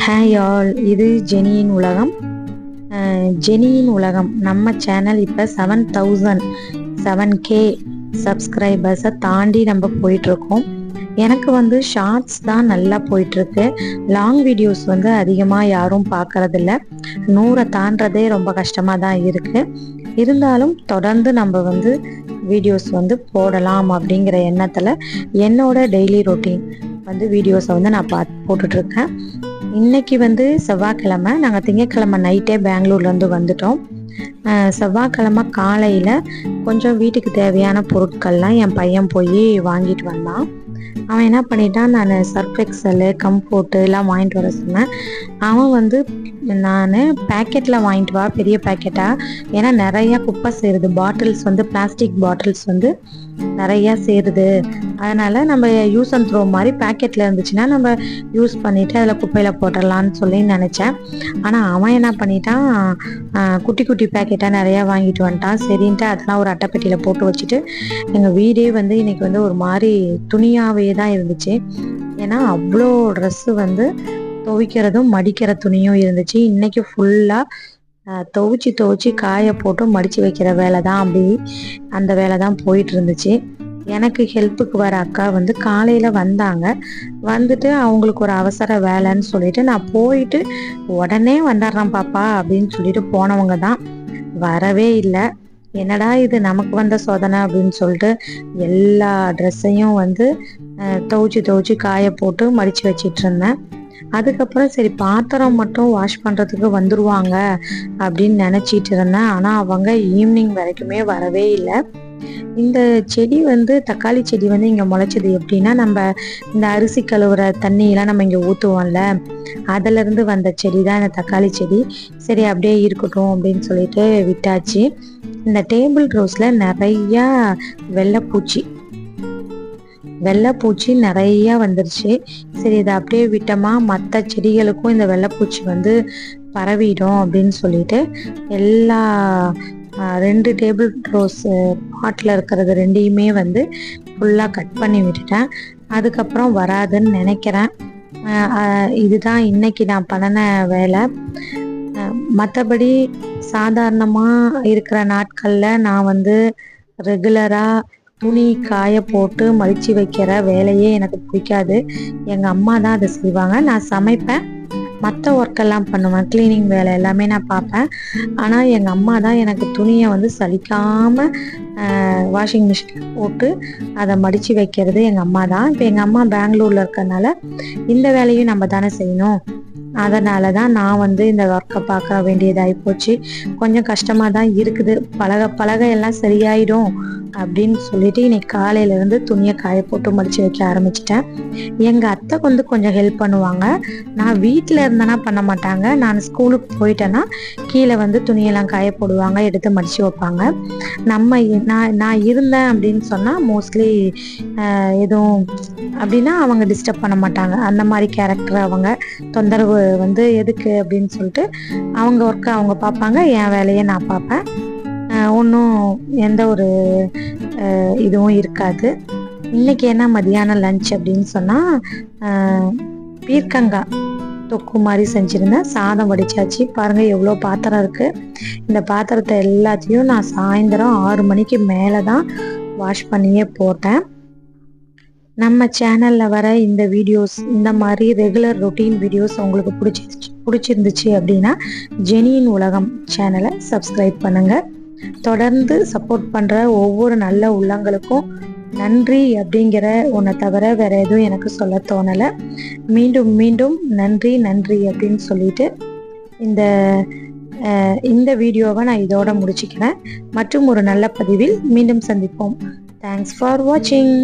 Hi all இது ஜெனியின் உலகம். ஜெனியின் உலகம். நம்ம சேனல் இப்போ செவன் தௌசண்ட் செவன் கே சப்ஸ்கிரைபர்ஸை தாண்டி நம்ம போயிட்டுருக்கோம். எனக்கு வந்து ஷார்ட்ஸ் தான் நல்லா போயிட்டுருக்கு. லாங் வீடியோஸ் வந்து அதிகமாக யாரும் பார்க்கறதில்ல. நூறை தாண்டதே ரொம்ப கஷ்டமாக தான் இருக்குது இருந்தாலும் தொடர்ந்து நம்ம வந்து வீடியோஸ் வந்து போடலாம் அப்படிங்கிற எண்ணத்தில் என்னோட டெய்லி ரொட்டீன் வந்து வீடியோஸை வந்து நான் பார்த்து போட்டுட்ருக்கேன் இன்னைக்கு வந்து செவ்வாய்க்கிழமை. நாங்கள் திங்கட்கிழமை நைட்டே பெங்களூர்லேருந்து வந்துட்டோம். செவ்வாய்க்கிழமை காலையில் கொஞ்சம் வீட்டுக்கு தேவையான பொருட்கள்லாம் என் பையன் போய் வாங்கிட்டு வந்தான். அவன் என்ன பண்ணிட்டான் நான் சர்ஃப் எக்ஸலு கம்ஃபோர்ட்டு எல்லாம் வாங்கிட்டு வர சொன்னேன். அவன் வந்து நான் பேக்கெட்டில் வாங்கிட்டு வா பெரிய பேக்கெட்டாக ஏன்னா நிறையா குப்பை சேருது. பாட்டில்ஸ் வந்து பிளாஸ்டிக் பாட்டில்ஸ் வந்து நிறையா சேருது. அதனால் நம்ம யூஸ் அண்ட் த்ரோ மாதிரி பேக்கெட்டில் இருந்துச்சுன்னா நம்ம யூஸ் பண்ணிவிட்டு அதில் குப்பையில் போட்டுடலான்னு சொல்லி நினச்சேன். ஆனால் அவன் என்ன பண்ணிட்டான்? குட்டி குட்டி பேக்கெட்டாக நிறையா வாங்கிட்டு வந்துட்டான். சரின்ட்டு அதெல்லாம் ஒரு அட்டைப்பெட்டியில் போட்டு வச்சுட்டு எங்கள் வீடே வந்து இன்னைக்கு வந்து ஒரு மாதிரி துணியாகவே தான் இருந்துச்சு. ஏன்னா அவ்வளோ ட்ரெஸ்ஸு வந்து துவைக்கிறதும் மடிக்கிற துணியும் இருந்துச்சு. இன்னைக்கு ஃபுல்லாக துவைச்சி துவைச்சி காய போட்டு மடித்து வைக்கிற வேலை தான் அப்படி. அந்த வேலை தான் போயிட்டு இருந்துச்சு. எனக்கு ஹெல்ப்புக்கு வர அக்கா வந்து காலையில் வந்தாங்க. வந்துட்டு அவங்களுக்கு ஒரு அவசர வேலைன்னு சொல்லிட்டு நான் போயிட்டு உடனே வந்துடுறேன் பாப்பா அப்படின்னு சொல்லிட்டு போனவங்க தான். வரவே இல்லை. என்னடா இது நமக்கு வந்த சோதனை அப்படின்னு சொல்லிட்டு எல்லா ட்ரெஸ்ஸையும் வந்து துவைச்சி துவைச்சி காய போட்டு மடித்து வச்சிட்டு இருந்தேன். அதுக்கப்புறம் சரி பாத்திரம் மட்டும் வாஷ் பண்ணுறதுக்கு வந்துடுவாங்க அப்படின்னு நினச்சிட்டு இருந்தேன். ஆனால் அவங்க ஈவினிங் வரைக்குமே வரவே இல்லை. இந்த செடி வந்து தக்காளி செடி வந்து இங்கே முளைச்சது எப்படின்னா நம்ம இந்த அரிசி கழுவுற தண்ணியெல்லாம் நம்ம இங்கே ஊற்றுவோம்ல அதிலிருந்து வந்த செடி தான் இந்த தக்காளி செடி. சரி அப்படியே இருக்கட்டும் அப்படின்னு சொல்லிட்டு விட்டாச்சு. இந்த டேபிள் ரோஸில் நிறையா வெள்ளைப்பூச்சி. வெள்ளைப்பூச்சி நிறைய வந்துருச்சு. சரி இதை அப்படியே விட்டோமா? மற்ற செடிகளுக்கும் இந்த வெள்ளைப்பூச்சி வந்து பரவிடும் அப்படின்னு சொல்லிட்டு எல்லா ரெண்டு டேபிள் ரோஸ் பாட்டில் இருக்கிறது ரெண்டையுமே வந்து ஃபுல்லாக கட் பண்ணி விட்டுட்டேன். அதுக்கப்புறம் வராதுன்னு நினைக்கிறேன். இதுதான் இன்னைக்கு நான் பண்ணின வேலை. மற்றபடி சாதாரணமாக இருக்கிற நாட்களில் நான் வந்து ரெகுலராக துணி காய போட்டு மடித்து வைக்கிற வேலையே எனக்கு பிடிக்காது. எங்கள் அம்மா தான் அதை செய்வாங்க. நான் சமைப்பேன். மற்ற ஒர்க்கெல்லாம் பண்ணுவேன். க்ளீனிங் வேலை எல்லாமே நான் பார்ப்பேன். ஆனால் எங்கள் அம்மா தான் எனக்கு துணியை வந்து சலிக்காமல் வாஷிங் மிஷின் போட்டு அதை மடித்து வைக்கிறது எங்கள் அம்மா தான். இப்போ எங்கள் அம்மா பெங்களூரில் இருக்கறனால இந்த வேலையும் நம்ம தானே செய்யணும். அதனால தான் நான் வந்து இந்த ஒர்க்கை பார்க்க வேண்டியதாகி போச்சு. கொஞ்சம் கஷ்டமாக தான் இருக்குது. பழக பழக எல்லாம் சரியாயிடும் அப்படின்னு சொல்லிட்டு இன்னைக்கு காலையிலேருந்து துணியை காய போட்டு மடித்து வைக்க ஆரம்பிச்சிட்டேன். எங்கள் அத்தை வந்து கொஞ்சம் ஹெல்ப் பண்ணுவாங்க. நான் வீட்டில் இருந்தேன்னா பண்ண மாட்டாங்க. நான் ஸ்கூலுக்கு போயிட்டேன்னா கீழே வந்து துணியெல்லாம் காய போடுவாங்க எடுத்து மடித்து வைப்பாங்க. நம்ம நான் நான் இருந்தேன் அப்படின்னு சொன்னால் மோஸ்ட்லி எதுவும் அப்படின்னா அவங்க டிஸ்டர்ப் பண்ண மாட்டாங்க. அந்த மாதிரி கேரக்டர் அவங்க தொந்தரவு வந்து எதுக்கு அப்படின்னு சொல்லிட்டு அவங்க ஒர்க்கை அவங்க பார்ப்பாங்க. என் வேலையை நான் பார்ப்பேன். ஒன்றும் எந்த ஒரு இதுவும் இருக்காது. இன்னைக்கு என்ன மதியானம் லஞ்ச் அப்படின்னு சொன்னால் பீர்க்கங்காய் தொக்கு மாதிரி செஞ்சுருந்தேன். சாதம் வடிச்சாச்சு. பாருங்கள் எவ்வளோ பாத்திரம் இருக்குது இந்த பாத்திரத்தை எல்லாத்தையும் நான் சாயந்தரம் ஆறு மணிக்கு மேலே தான் வாஷ் பண்ணியே போட்டேன். நம்ம சேனலில் வர இந்த வீடியோஸ் இந்த மாதிரி ரெகுலர் ரொட்டீன் வீடியோஸ் உங்களுக்கு பிடிச்சிருச்சு பிடிச்சிருந்துச்சு அப்படின்னா ஜெனியின் உலகம் சேனலை சப்ஸ்கிரைப் பண்ணுங்கள் தொடர்ந்து சப்போர்ட் பண்ணுற ஒவ்வொரு நல்ல உள்ளங்களுக்கும் நன்றி அப்படிங்கிற ஒன்றை தவிர வேற எதுவும் எனக்கு சொல்ல தோணலை. மீண்டும் மீண்டும் நன்றி நன்றி அப்படின்னு சொல்லிட்டு இந்த இந்த வீடியோவை நான் இதோட முடிச்சுக்கிறேன். மற்றும் ஒரு நல்ல பதிவில் மீண்டும் சந்திப்போம். தேங்க்ஸ் ஃபார் வாட்சிங்